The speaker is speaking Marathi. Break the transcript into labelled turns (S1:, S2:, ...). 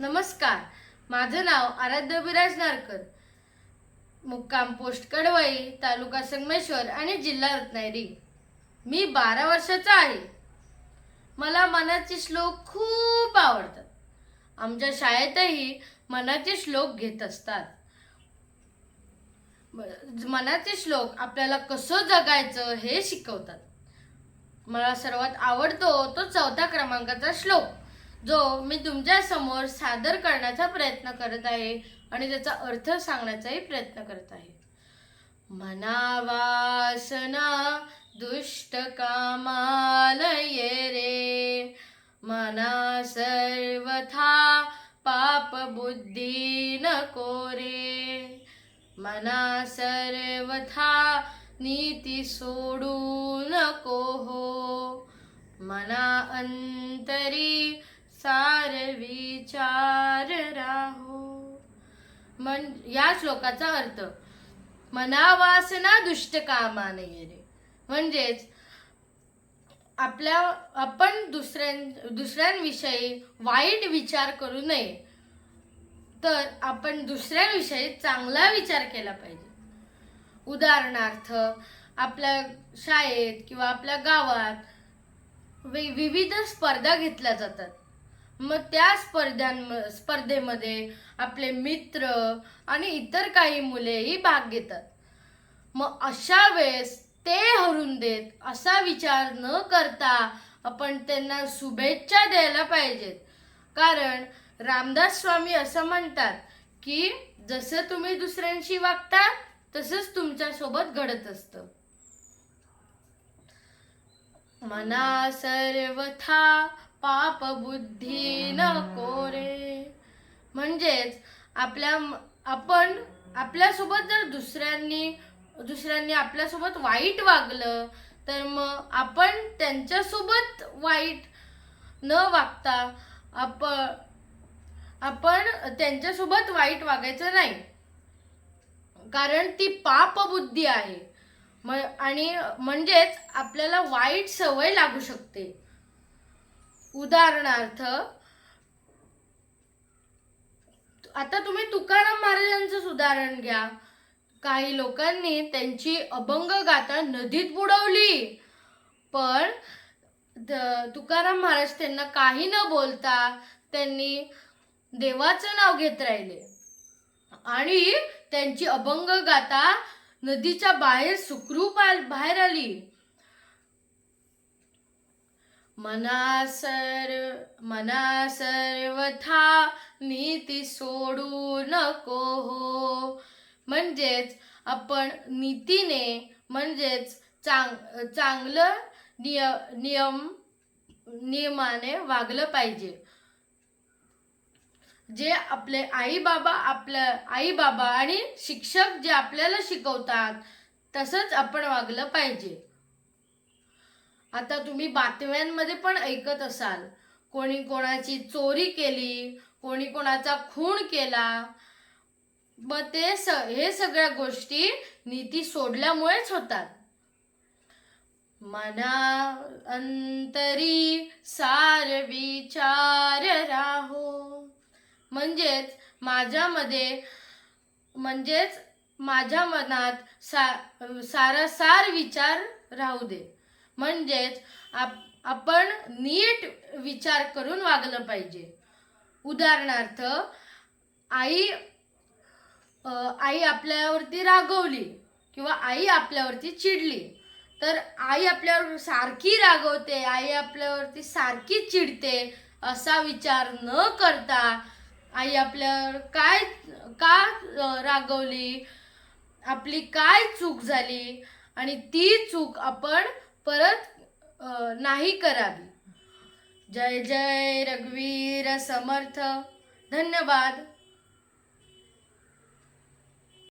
S1: नमस्कार. माझं नाव आराध्य विराज नारकर. मुक्काम पोस्ट कडवाई तालुका संगमेश्वर आणि जिल्हा रत्नागिरी. मी बारा वर्षाचा आहे. मला मनाचे श्लोक खूप आवडतात. आमच्या शाळेतही मनाचे श्लोक घेत असतात. मनाचे श्लोक आपल्याला कसं जगायचं हे शिकवतात. मला सर्वात आवडतो तो चौथ्या क्रमांकाचा श्लोक. जो मी तुमच्यासमोर सादर करण्याचा प्रयत्न करत आहे आणि त्याचा अर्थ सांगण्याचाही प्रयत्न करत आहे. मनावासना दुष्ट कामालये रे. मना सर्वथा पाप बुद्धी नको रे. मना सर्वथा नीती सोडू नको हो. मना अंत सार विचार राहो. मन या श्लोकाचा अर्थ मनावासना दुष्ट कामा नाही रे म्हणजेच आपल्या आपण दुसऱ्यां दुसऱ्यांविषयी वाईट विचार करू नये. तर आपण दुसऱ्यांविषयी चांगला विचार केला पाहिजे. उदाहरणार्थ आपल्या शाळेत किंवा आपल्या गावात वि- विविध स्पर्धा घेतल्या जातात. मग त्या स्पर्धां स्पर्धेमध्ये आपले मित्र आणि इतर काही मुलेही भाग घेतात. मग अशा वेळेस ते हरून देत असा विचार न करता आपण त्यांना शुभेच्छा द्यायला पाहिजेत. कारण रामदास स्वामी असं म्हणतात की जसं तुम्ही दुसऱ्यांशी वागता तसंच तुमच्यासोबत घडत असतं. मना सर्वथा पाप बुद्धी नको रे म्हणजेच आपल्या आपण आपल्यासोबत जर दुसऱ्यांनी दुसऱ्यांनी आपल्यासोबत वाईट वागलं तर मग आपण त्यांच्यासोबत वाईट न वागता आपण आपण त्यांच्यासोबत वाईट वागायचं नाही. कारण ती पाप बुद्धी आहे. म- आणि म्हणजेच आपल्याला वाईट सवय लागू शकते. उदाहरणार्थ आता तुम्ही तुकाराम महाराजांचं उदाहरण घ्या. काही लोकांनी त्यांची अभंग गाता नदीत बुडवली. पण तुकाराम महाराज त्यांना काही न बोलता त्यांनी देवाचं नाव घेत राहिले. आणि त्यांची अभंग गाथा नदीच्या बाहेर सुखरूप बाहेर आली. मना सर्व मना सर्वथा नीती सोडू नको हो. म्हणजेच आपण नीतीने म्हणजेच चांग चांगलं निय नियम नियमाने वागलं पाहिजे. जे आपले आई बाबा आपल्या आई बाबा आणि शिक्षक जे आपल्याला शिकवतात तसंच आपण वागलं पाहिजे. आता तुम्ही बातम्यांमध्ये पण ऐकत असाल. कोणी कोणाची चोरी केली कोणी कोणाचा खून केला. मग ते स हे सगळ्या गोष्टी नीती सोडल्यामुळेच होतात. मना अंतरी सार विचार राहो. म्हणजेच माझ्यामध्ये म्हणजेच माझ्या मनात सा सारासार विचार राहू दे. म्हणजेच आप आपण नीट विचार करून वागलं पाहिजे. उदाहरणार्थ आई आई आपल्यावरती रागवली किंवा आई आपल्यावरती चिडली तर आई आपल्यावर सारखी रागवते आई आपल्यावरती सारखी चिडते असा विचार न करता आई आपल्यावर काय का रागवली आपली काय चूक झाली आणि ती चूक आपण परत नाही करावी. जय जय रघुवीर समर्थ. धन्यवाद.